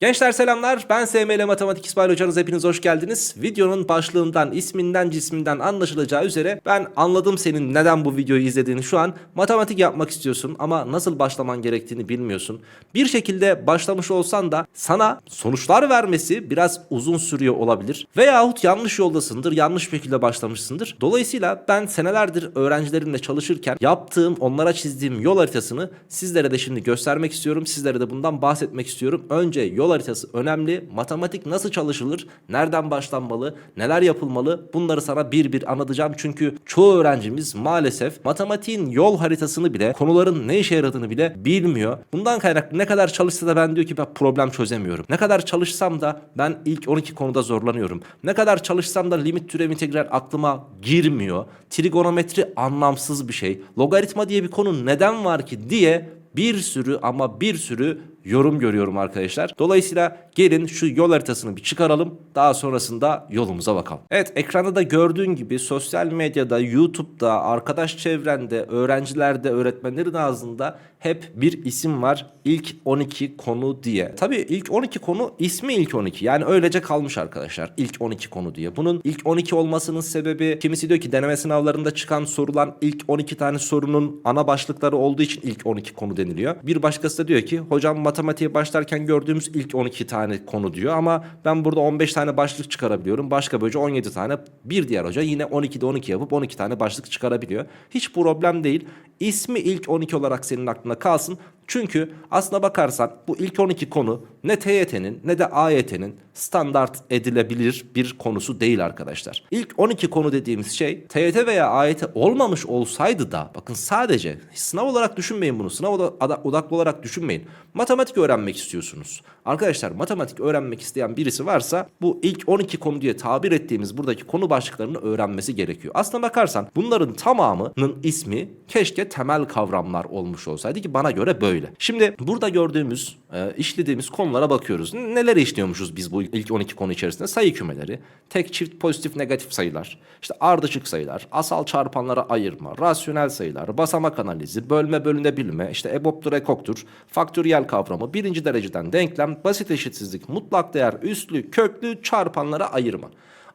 Gençler selamlar. Ben SML Matematik İsmail Hocanız. Hepiniz hoş geldiniz. Videonun başlığından, isminden, cisminden anlaşılacağı üzere ben anladım senin neden bu videoyu izlediğini şu an. Matematik yapmak istiyorsun ama nasıl başlaman gerektiğini bilmiyorsun. Bir şekilde başlamış olsan da sana sonuçlar vermesi biraz uzun sürüyor olabilir. Veyahut yanlış yoldasındır, yanlış şekilde başlamışsındır. Dolayısıyla ben senelerdir öğrencilerimle çalışırken yaptığım, onlara çizdiğim yol haritasını sizlere de şimdi göstermek istiyorum. Sizlere de bundan bahsetmek istiyorum. Önce yol haritası önemli. Matematik nasıl çalışılır? Nereden başlanmalı? Neler yapılmalı? Bunları sana bir bir anlatacağım. Çünkü çoğu öğrencimiz maalesef matematiğin yol haritasını bile, konuların ne işe yaradığını bile bilmiyor. Bundan kaynaklı ne kadar çalışsa da ben diyor ki ben problem çözemiyorum. Ne kadar çalışsam da ben ilk 12 konuda zorlanıyorum. Ne kadar çalışsam da limit türev integral aklıma girmiyor. Trigonometri anlamsız bir şey. Logaritma diye bir konu neden var ki diye bir sürü ama bir sürü yorum görüyorum arkadaşlar. Dolayısıyla gelin şu yol haritasını bir çıkaralım. Daha sonrasında yolumuza bakalım. Evet ekranda da gördüğün gibi sosyal medyada, YouTube'da, arkadaş çevrende, öğrencilerde, öğretmenlerin ağzında hep bir isim var. İlk 12 konu diye. Tabii ilk 12 konu ismi ilk 12. Yani öylece kalmış arkadaşlar. İlk 12 konu diye. Bunun ilk 12 olmasının sebebi kimisi diyor ki deneme sınavlarında çıkan sorulan ilk 12 tane sorunun ana başlıkları olduğu için ilk 12 konu deniliyor. Bir başkası da diyor ki hocam matematiğe başlarken gördüğümüz ilk 12 tane konu diyor ama ben burada 15 tane başlık çıkarabiliyorum. Başka böylece 17 tane. Bir diğer hoca yine 12'de 12 yapıp 12 tane başlık çıkarabiliyor. Hiç problem değil. İsmi ilk 12 olarak senin aklında kalsın. Çünkü aslına bakarsan bu ilk 12 konu ne TYT'nin ne de AYT'nin standart edilebilir bir konusu değil arkadaşlar. İlk 12 konu dediğimiz şey TYT veya AYT olmamış olsaydı da bakın sadece sınav olarak düşünmeyin bunu. Sınav oda- odaklı olarak düşünmeyin. Matematik öğrenmek istiyorsunuz. Arkadaşlar matematik öğrenmek isteyen birisi varsa bu ilk 12 konu diye tabir ettiğimiz buradaki konu başlıklarını öğrenmesi gerekiyor. Aslına bakarsan bunların tamamının ismi keşke temel kavramlar olmuş olsaydı ki bana göre böyle. Şimdi burada gördüğümüz, e, işlediğimiz konulara bakıyoruz. Neler işliyormuşuz biz bu ilk 12 konu içerisinde? Sayı kümeleri, tek çift pozitif negatif sayılar, işte ardışık sayılar, asal çarpanlara ayırma, rasyonel sayılar, basamak analizi, bölme bölünebilme, işte EBOB'dur, EKOK'tur, faktöriyel kavramı, birinci dereceden denklem, basit eşitsizlik, mutlak değer, üslü, köklü, çarpanlara ayırma.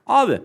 Abi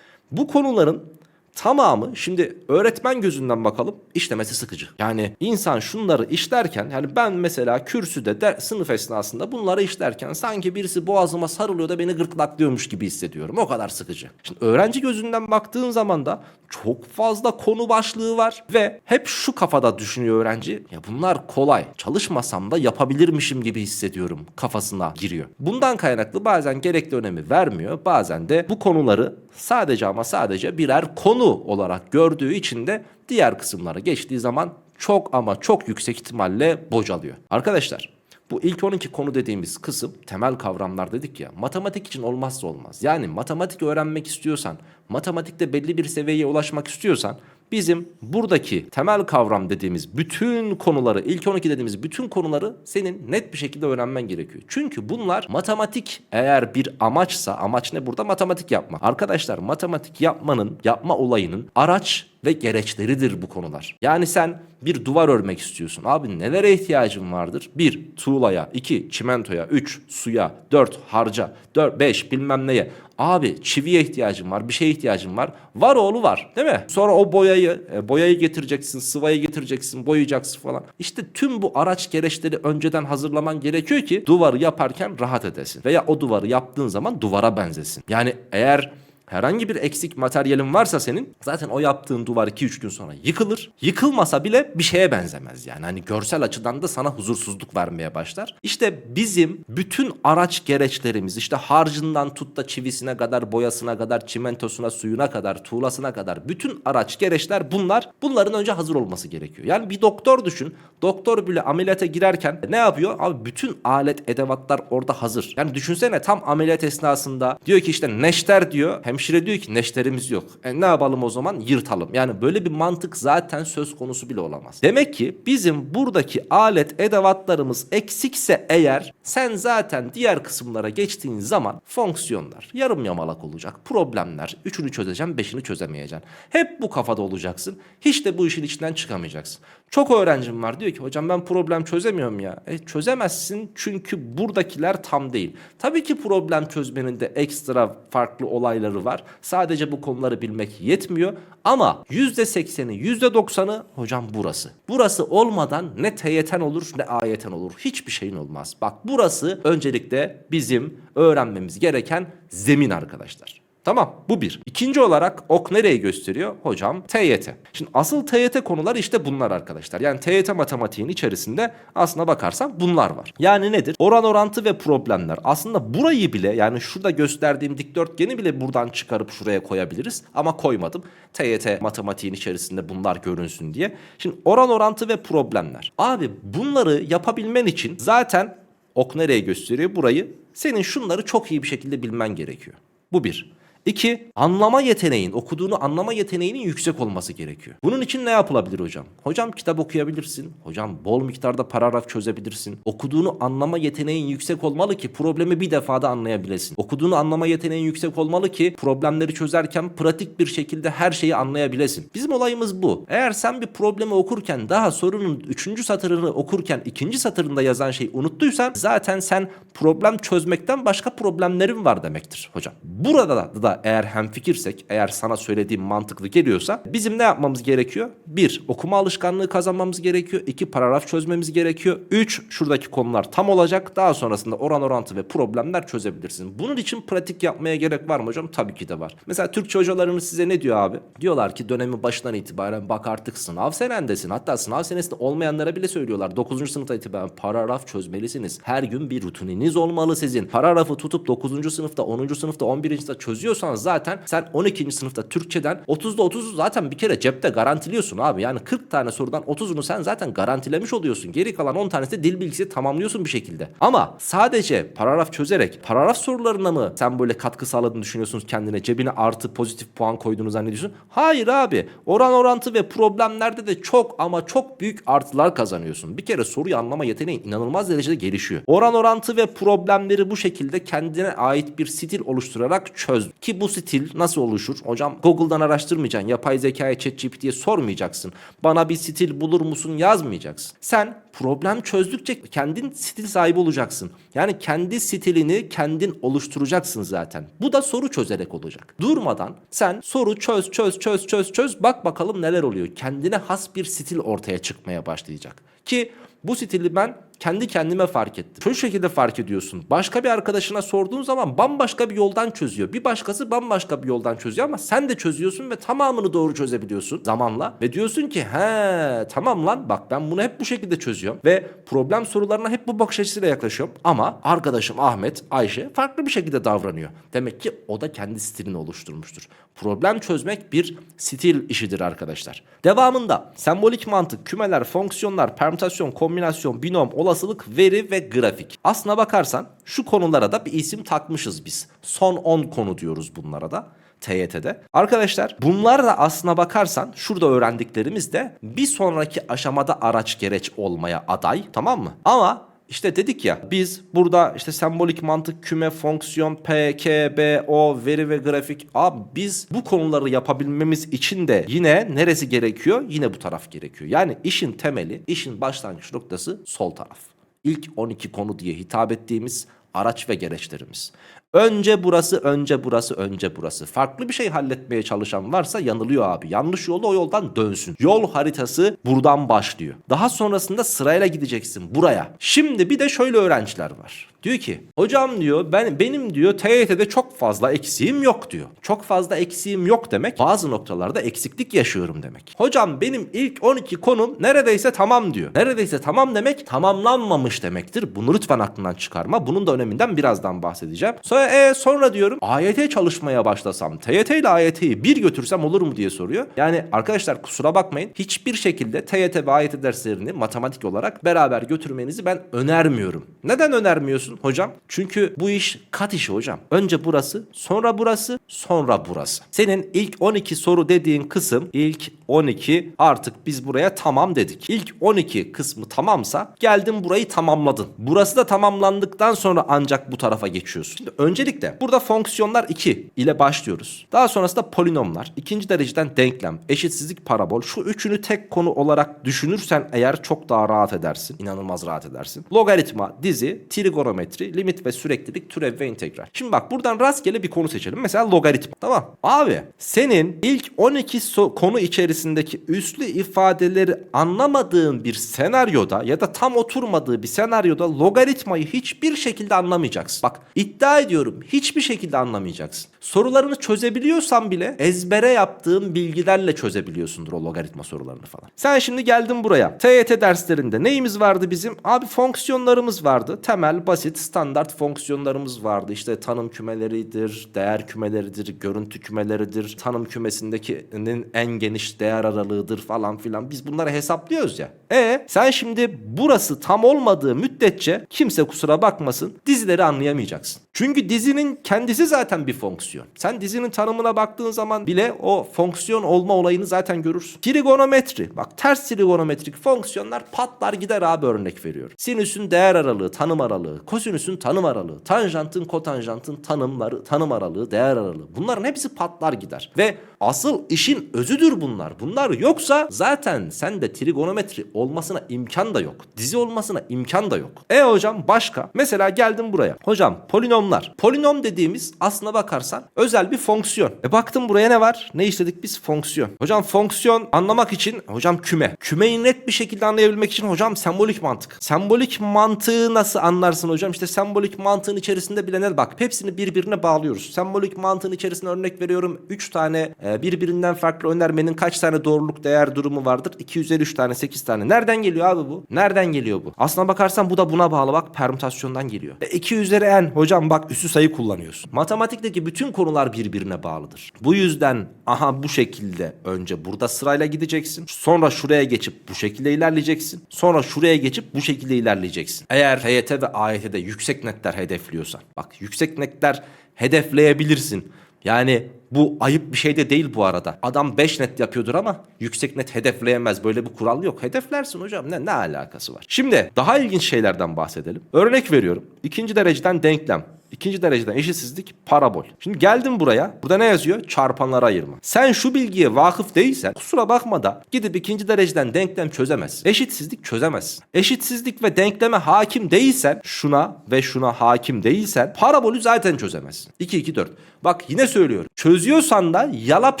bu konuların tamamı şimdi öğretmen gözünden bakalım işlemesi sıkıcı. Yani insan şunları işlerken yani ben mesela kürsüde de, sınıf esnasında bunları işlerken sanki birisi boğazıma sarılıyor da beni gırtlaklıyormuş gibi hissediyorum. O kadar sıkıcı. Şimdi öğrenci gözünden baktığın zaman da çok fazla konu başlığı var ve hep şu kafada düşünüyor öğrenci. Ya bunlar kolay. Çalışmasam da yapabilirmişim gibi hissediyorum kafasına giriyor. Bundan kaynaklı bazen gerekli önemi vermiyor. Bazen de bu konuları sadece ama sadece birer konu olarak gördüğü için de diğer kısımlara geçtiği zaman çok ama çok yüksek ihtimalle bocalıyor. Arkadaşlar bu ilk 12 konu dediğimiz kısım temel kavramlar dedik ya matematik için olmazsa olmaz. Yani matematik öğrenmek istiyorsan, matematikte belli bir seviyeye ulaşmak istiyorsan bizim buradaki temel kavram dediğimiz bütün konuları, ilk 12 dediğimiz bütün konuları senin net bir şekilde öğrenmen gerekiyor. Çünkü bunlar matematik eğer bir amaçsa, amaç ne burada? Matematik yapma. Arkadaşlar matematik yapmanın, yapma olayının araç ve gereçleridir bu konular. Yani sen bir duvar örmek istiyorsun. Abi nelere ihtiyacın vardır? 1. Tuğlaya 2. Çimentoya 3. Suya 4. Harca 4. 5. Bilmem neye. Abi çiviye ihtiyacın var. Bir şeye ihtiyacın var. Var oğlu var değil mi? Sonra o boyayı e, boyayı getireceksin. Sıvayı getireceksin. Boyayacaksın falan. İşte tüm bu araç gereçleri önceden hazırlaman gerekiyor ki duvarı yaparken rahat edesin. Veya o duvarı yaptığın zaman duvara benzesin. Yani eğer herhangi bir eksik materyalin varsa senin zaten o yaptığın duvar 2-3 gün sonra yıkılır. Yıkılmasa bile bir şeye benzemez yani. Hani görsel açıdan da sana huzursuzluk vermeye başlar. İşte bizim bütün araç gereçlerimiz işte harcından tut da çivisine kadar, boyasına kadar, çimentosuna, suyuna kadar, tuğlasına kadar bütün araç gereçler bunlar. Bunların önce hazır olması gerekiyor. Yani bir doktor düşün. Doktor bile ameliyata girerken ne yapıyor? Abi bütün alet edevatlar orada hazır. Yani düşünsene tam ameliyat esnasında diyor ki işte neşter diyor. Hemşire diyor ki neşterimiz yok. E ne yapalım o zaman? Yırtalım. Yani böyle bir mantık zaten söz konusu bile olamaz. Demek ki bizim buradaki alet edevatlarımız eksikse eğer sen zaten diğer kısımlara geçtiğin zaman fonksiyonlar yarım yamalak olacak. Problemler. Üçünü çözeceğim, beşini çözemeyeceksin. Hep bu kafada olacaksın. Hiç de bu işin içinden çıkamayacaksın. Çok öğrencim var diyor ki hocam ben problem çözemiyorum ya. E, çözemezsin çünkü buradakiler tam değil. Tabii ki problem çözmenin de ekstra farklı olayları var. Sadece bu konuları bilmek yetmiyor. Ama %80'i %90'ı hocam burası. Burası olmadan ne TYT'n olur ne AYT'n olur. Hiçbir şeyin olmaz. Bak burası öncelikle bizim öğrenmemiz gereken zemin arkadaşlar. Tamam bu bir. İkinci olarak ok nereyi gösteriyor? Hocam TYT. Şimdi asıl TYT konular işte bunlar arkadaşlar. Yani TYT matematiğin içerisinde aslına bakarsan bunlar var. Yani nedir? Oran orantı ve problemler. Aslında burayı bile yani şurada gösterdiğim dikdörtgeni bile buradan çıkarıp şuraya koyabiliriz. Ama koymadım. TYT matematiğin içerisinde bunlar görünsün diye. Şimdi oran orantı ve problemler. Abi bunları yapabilmen için zaten ok nereye gösteriyor? Burayı. Senin şunları çok iyi bir şekilde bilmen gerekiyor. Bu bir. İki, anlama yeteneğin, okuduğunu anlama yeteneğinin yüksek olması gerekiyor. Bunun için ne yapılabilir hocam? Hocam kitap okuyabilirsin. Hocam bol miktarda paragraf çözebilirsin. Okuduğunu anlama yeteneğin yüksek olmalı ki problemi bir defada anlayabilesin. Okuduğunu anlama yeteneğin yüksek olmalı ki problemleri çözerken pratik bir şekilde her şeyi anlayabilesin. Bizim olayımız bu. Eğer sen bir problemi okurken daha sorunun üçüncü satırını okurken ikinci satırında yazan şeyi unuttuysan zaten sen problem çözmekten başka problemlerin var demektir hocam. Burada da, da eğer hemfikirsek, eğer sana söylediğim mantıklı geliyorsa bizim ne yapmamız gerekiyor? Bir, okuma alışkanlığı kazanmamız gerekiyor. İki, paragraf çözmemiz gerekiyor. Üç, şuradaki konular tam olacak. Daha sonrasında oran orantı ve problemler çözebilirsin. Bunun için pratik yapmaya gerek var mı hocam? Tabii ki de var. Mesela Türkçe hocalarımız size ne diyor abi? Diyorlar ki dönemin başından itibaren bak artık sınav senendesin. Hatta sınav senesinde olmayanlara bile söylüyorlar. 9. sınıfta itibaren paragraf çözmelisiniz. Her gün bir rutininiz olmalı sizin. Paragrafı tutup 9. sınıfta, 10. sınıfta, 11. sınıfta çözüyorsan zaten sen 12. sınıfta Türkçeden 30'da 30'u zaten bir kere cepte garantiliyorsun abi. Yani 40 tane sorudan 30'unu sen zaten garantilemiş oluyorsun. Geri kalan 10 tanesi de dil bilgisi tamamlıyorsun bir şekilde. Ama sadece paragraf çözerek paragraf sorularına mı sen böyle katkı sağladığını düşünüyorsunuz kendine? Cebine artı pozitif puan koyduğunu zannediyorsun. Hayır abi. Oran orantı ve problemlerde de çok ama çok büyük artılar kazanıyorsun. Bir kere soruyu anlama yeteneğin inanılmaz derecede gelişiyor. Oran orantı ve problemleri bu şekilde kendine ait bir stil oluşturarak çöz. Ki bu stil nasıl oluşur? Hocam Google'dan araştırmayacaksın. Yapay zekaya ChatGPT'ye sormayacaksın. Bana bir stil bulur musun yazmayacaksın. Sen problem çözdükçe kendin stil sahibi olacaksın. Yani kendi stilini kendin oluşturacaksın zaten. Bu da soru çözerek olacak. Durmadan sen soru çöz çöz çöz çöz çöz bak bakalım neler oluyor. Kendine has bir stil ortaya çıkmaya başlayacak. Ki bu stili ben kendi kendime fark ettim. Şu şekilde fark ediyorsun. Başka bir arkadaşına sorduğun zaman bambaşka bir yoldan çözüyor. Bir başkası bambaşka bir yoldan çözüyor ama sen de çözüyorsun ve tamamını doğru çözebiliyorsun zamanla. Ve diyorsun ki he tamam lan bak ben bunu hep bu şekilde çözüyorum. Ve problem sorularına hep bu bakış açısıyla yaklaşıyorum. Ama arkadaşım Ahmet, Ayşe farklı bir şekilde davranıyor. Demek ki o da kendi stilini oluşturmuştur. Problem çözmek bir stil işidir arkadaşlar. Devamında sembolik mantık, kümeler, fonksiyonlar, permütasyon, kombinasyon, binom, olasılık, veri ve grafik. Aslına bakarsan şu konulara da bir isim takmışız biz. Son 10 konu diyoruz bunlara da. TYT'de. Arkadaşlar bunlar da aslına bakarsan şurada öğrendiklerimiz de bir sonraki aşamada araç gereç olmaya aday tamam mı? Ama işte dedik ya biz burada işte sembolik mantık, küme, fonksiyon, P, K, B, O, veri ve grafik. Abi biz bu konuları yapabilmemiz için de yine neresi gerekiyor? Yine bu taraf gerekiyor. Yani işin temeli, işin başlangıç noktası sol taraf. İlk 12 konu diye hitap ettiğimiz araç ve gereçlerimiz. Önce burası, önce burası, önce burası. Farklı bir şey halletmeye çalışan varsa yanılıyor abi. Yanlış yolu o yoldan dönsün. Yol haritası buradan başlıyor. Daha sonrasında sırayla gideceksin buraya. Şimdi bir de şöyle öğrenciler var. Diyor ki hocam diyor ben benim diyor TYT'de çok fazla eksiğim yok diyor. Çok fazla eksiğim yok demek bazı noktalarda eksiklik yaşıyorum demek. Hocam benim ilk 12 konum neredeyse tamam diyor. Neredeyse tamam demek tamamlanmamış demektir. Bunu lütfen aklından çıkarma. Bunun da öneminden birazdan bahsedeceğim. Sonra e, sonra diyorum AYT çalışmaya başlasam TYT ile AYT'yi bir götürsem olur mu diye soruyor. Yani arkadaşlar kusura bakmayın hiçbir şekilde TYT ve AYT derslerini matematik olarak beraber götürmenizi ben önermiyorum. Neden önermiyorsun hocam? Çünkü bu iş kat işi hocam. Önce burası, sonra burası, sonra burası. Senin ilk 12 soru dediğin kısım ilk 12 artık biz buraya tamam dedik. İlk 12 kısmı tamamsa geldin burayı tamamladın. Burası da tamamlandıktan sonra ancak bu tarafa geçiyorsun. Şimdi Öncelikle burada fonksiyonlar 2 ile başlıyoruz. Daha sonrasında polinomlar, ikinci dereceden denklem, eşitsizlik, parabol. Şu üçünü tek konu olarak düşünürsen eğer çok daha rahat edersin. İnanılmaz rahat edersin. Logaritma, dizi, trigonometri, limit ve süreklilik, türev ve integral. Şimdi bak buradan rastgele bir konu seçelim. Mesela logaritma. Tamam. Abi senin ilk 12 so- konu içerisindeki üslü ifadeleri anlamadığın bir senaryoda ya da tam oturmadığı bir senaryoda logaritmayı hiçbir şekilde anlamayacaksın. Bak iddia ediyorum hiçbir şekilde anlamayacaksın. Sorularını çözebiliyorsan bile ezbere yaptığın bilgilerle çözebiliyorsundur o logaritma sorularını falan. Sen şimdi geldin buraya. TYT derslerinde neyimiz vardı bizim? Abi fonksiyonlarımız vardı. Temel, basit, standart fonksiyonlarımız vardı. İşte tanım kümeleridir, değer kümeleridir, görüntü kümeleridir, tanım kümesindekinin en geniş değer aralığıdır falan filan. Biz bunları hesaplıyoruz ya. E sen şimdi burası tam olmadığı müddetçe kimse kusura bakmasın dizileri anlayamayacaksın. Çünkü dizinin kendisi zaten bir fonksiyon. Sen dizinin tanımına baktığın zaman bile o fonksiyon olma olayını zaten görürsün. Trigonometri. Bak ters trigonometrik fonksiyonlar patlar gider abi örnek veriyorum. Sinüsün değer aralığı, tanım aralığı, kosinüsün tanım aralığı, tanjantın, kotanjantın tanımları, tanım aralığı, değer aralığı. Bunların hepsi patlar gider. Ve asıl işin özüdür bunlar. Bunlar yoksa zaten sende trigonometri olmasına imkan da yok. Dizi olmasına imkan da yok. E hocam başka? Mesela geldim buraya. Hocam polinomlar. Polinom dediğimiz aslına bakarsan özel bir fonksiyon. E baktım buraya ne var? Ne işledik biz? Fonksiyon. Hocam fonksiyon anlamak için hocam küme. Kümeyi net bir şekilde anlayabilmek için hocam sembolik mantık. Sembolik mantığı nasıl anlarsın hocam? İşte sembolik mantığın içerisinde bile ne? Bak hepsini birbirine bağlıyoruz. Sembolik mantığın içerisinde örnek veriyorum. 3 tane e, birbirinden farklı önermenin kaç tane doğruluk değer durumu vardır? 2 üzeri 3 tane 8 tane. Nereden geliyor abi bu? Nereden geliyor bu? Aslına bakarsan bu da buna bağlı bak permütasyondan geliyor. E, 2 üzeri n hocam bak üstü sayı kullanıyorsun. Matematikteki bütün konular birbirine bağlıdır. Bu yüzden aha bu şekilde önce burada sırayla gideceksin. Sonra şuraya geçip bu şekilde ilerleyeceksin. Sonra şuraya geçip bu şekilde ilerleyeceksin. Eğer HYT ve AYT'de yüksek netler hedefliyorsan. Bak yüksek netler hedefleyebilirsin. Yani bu ayıp bir şey de değil bu arada. Adam 5 net yapıyordur ama yüksek net hedefleyemez. Böyle bir kural yok. Hedeflersin hocam. Ne, ne alakası var? Şimdi daha ilginç şeylerden bahsedelim. Örnek veriyorum. İkinci dereceden denklem. İkinci dereceden eşitsizlik parabol. Şimdi geldim buraya. Burada ne yazıyor? Çarpanlara ayırma. Sen şu bilgiye vakıf değilsen kusura bakma da gidip ikinci dereceden denklem çözemez. Eşitsizlik çözemez. Eşitsizlik ve denkleme hakim değilsen şuna ve şuna hakim değilsen parabolü zaten çözemezsin. 2 2 4. Bak yine söylüyorum. Çözüyorsan da yalap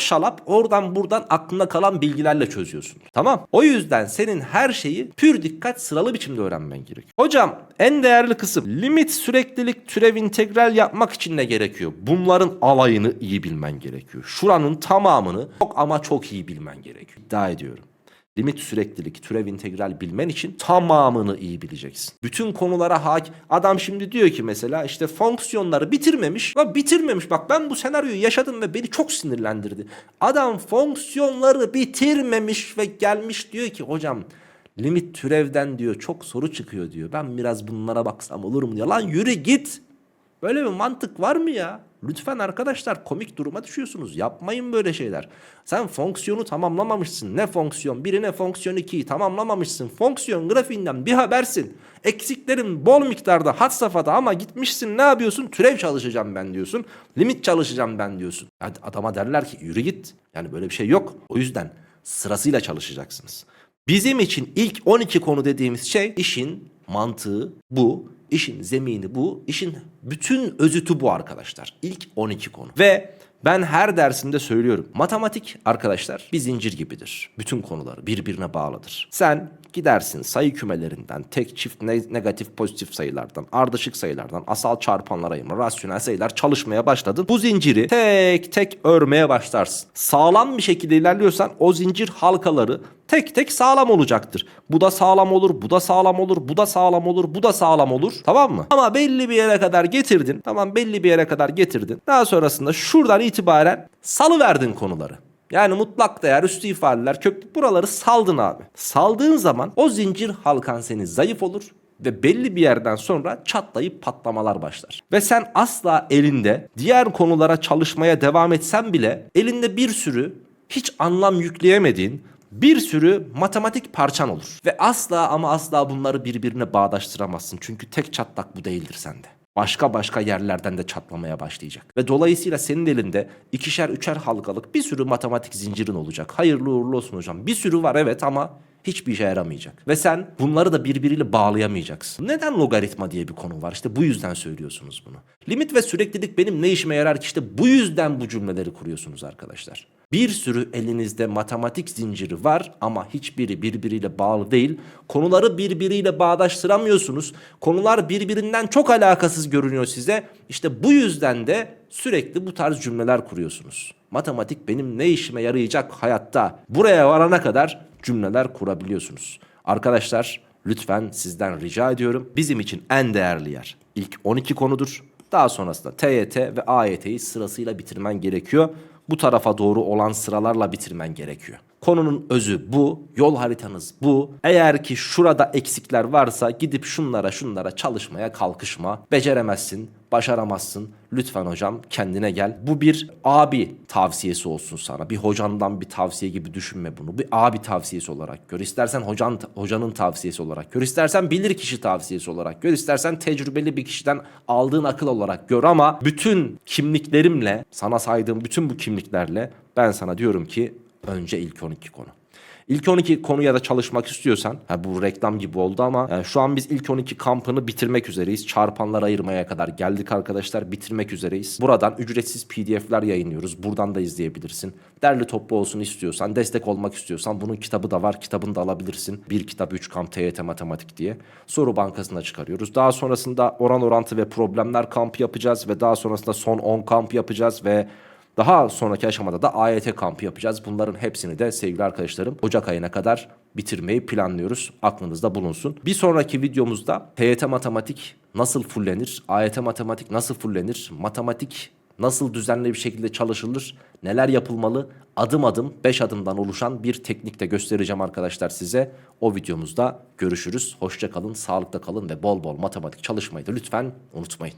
şalap oradan buradan aklında kalan bilgilerle çözüyorsun. Tamam? O yüzden senin her şeyi pür dikkat sıralı biçimde öğrenmen gerekiyor. Hocam en değerli kısım limit süreklilik türev integral yapmak için ne gerekiyor? Bunların alayını iyi bilmen gerekiyor. Şuranın tamamını çok ama çok iyi bilmen gerekiyor. İddia ediyorum. Limit süreklilik, türev integral bilmen için tamamını iyi bileceksin. Bütün konulara hakim. Adam şimdi diyor ki mesela işte fonksiyonları bitirmemiş. Ya bitirmemiş bak ben bu senaryoyu yaşadım ve beni çok sinirlendirdi. Adam fonksiyonları bitirmemiş ve gelmiş diyor ki hocam limit türevden diyor çok soru çıkıyor diyor. Ben biraz bunlara baksam olur mu diyor. Lan yürü git. Böyle bir mantık var mı ya? Lütfen arkadaşlar komik duruma düşüyorsunuz. Yapmayın böyle şeyler. Sen fonksiyonu tamamlamamışsın. Ne fonksiyon? Birine fonksiyon 2'yi tamamlamamışsın. Fonksiyon grafiğinden bir habersin. Eksiklerin bol miktarda had safhada ama gitmişsin ne yapıyorsun? Türev çalışacağım ben diyorsun. Limit çalışacağım ben diyorsun. Hadi adama derler ki yürü git. Yani böyle bir şey yok. O yüzden sırasıyla çalışacaksınız. Bizim için ilk 12 konu dediğimiz şey işin mantığı bu. İşin zemini bu. İşin bütün özütü bu arkadaşlar. İlk 12 konu. Ve ben her dersimde söylüyorum. Matematik arkadaşlar bir zincir gibidir. Bütün konuları birbirine bağlıdır. Sen gidersin sayı kümelerinden, tek çift ne- negatif pozitif sayılardan, ardışık sayılardan, asal çarpanlara ayırma, rasyonel sayılar çalışmaya başladın. Bu zinciri tek tek örmeye başlarsın. Sağlam bir şekilde ilerliyorsan o zincir halkaları tek tek sağlam olacaktır. Bu da sağlam olur, bu da sağlam olur, bu da sağlam olur, bu da sağlam olur. Tamam mı? Ama belli bir yere kadar getirdin. Tamam belli bir yere kadar getirdin. Daha sonrasında şuradan itibaren salıverdin konuları. Yani mutlak değer, üstü ifadeler, köklük buraları saldın abi. Saldığın zaman o zincir halkan senin zayıf olur ve belli bir yerden sonra çatlayıp patlamalar başlar. Ve sen asla elinde diğer konulara çalışmaya devam etsen bile elinde bir sürü hiç anlam yükleyemediğin bir sürü matematik parçan olur. Ve asla ama asla bunları birbirine bağdaştıramazsın. Çünkü tek çatlak bu değildir sende. Başka başka yerlerden de çatlamaya başlayacak. Ve dolayısıyla senin elinde ikişer üçer halkalık bir sürü matematik zincirin olacak. Hayırlı uğurlu olsun hocam. Bir sürü var evet ama hiçbir işe yaramayacak. Ve sen bunları da birbiriyle bağlayamayacaksın. Neden logaritma diye bir konu var? İşte bu yüzden söylüyorsunuz bunu. Limit ve süreklilik benim ne işime yarar ki? İşte bu yüzden bu cümleleri kuruyorsunuz arkadaşlar. Bir sürü elinizde matematik zinciri var ama hiçbiri birbiriyle bağlı değil. Konuları birbiriyle bağdaştıramıyorsunuz. Konular birbirinden çok alakasız görünüyor size. İşte bu yüzden de sürekli bu tarz cümleler kuruyorsunuz. Matematik benim ne işime yarayacak hayatta? Buraya varana kadar cümleler kurabiliyorsunuz. Arkadaşlar lütfen sizden rica ediyorum. Bizim için en değerli yer ilk 12 konudur. Daha sonrasında TYT ve AYT'yi sırasıyla bitirmen gerekiyor. Bu tarafa doğru olan sıralarla bitirmen gerekiyor. Konunun özü bu, yol haritanız bu. Eğer ki şurada eksikler varsa gidip şunlara şunlara çalışmaya kalkışma. Beceremezsin, başaramazsın. Lütfen hocam kendine gel. Bu bir abi tavsiyesi olsun sana. Bir hocandan bir tavsiye gibi düşünme bunu. Bir abi tavsiyesi olarak gör. İstersen hocan, hocanın tavsiyesi olarak gör. İstersen bilir kişi tavsiyesi olarak gör. İstersen tecrübeli bir kişiden aldığın akıl olarak gör. Ama bütün kimliklerimle, sana saydığım bütün bu kimliklerle ben sana diyorum ki önce ilk 12 konu. İlk 12 konuya da çalışmak istiyorsan, ha bu reklam gibi oldu ama yani şu an biz ilk 12 kampını bitirmek üzereyiz. Çarpanlar ayırmaya kadar geldik arkadaşlar, bitirmek üzereyiz. Buradan ücretsiz PDF'ler yayınlıyoruz. Buradan da izleyebilirsin. Derli toplu olsun istiyorsan, destek olmak istiyorsan bunun kitabı da var. Kitabını da alabilirsin. Bir kitap 3 kamp TYT matematik diye. Soru bankasına çıkarıyoruz. Daha sonrasında oran orantı ve problemler kampı yapacağız ve daha sonrasında son 10 kamp yapacağız ve daha sonraki aşamada da AYT kampı yapacağız. Bunların hepsini de sevgili arkadaşlarım Ocak ayına kadar bitirmeyi planlıyoruz. Aklınızda bulunsun. Bir sonraki videomuzda TYT matematik nasıl fullenir? AYT matematik nasıl fullenir? Matematik nasıl düzenli bir şekilde çalışılır? Neler yapılmalı? Adım adım 5 adımdan oluşan bir teknik de göstereceğim arkadaşlar size. O videomuzda görüşürüz. Hoşça kalın, sağlıkta kalın ve bol bol matematik çalışmayı da lütfen unutmayın.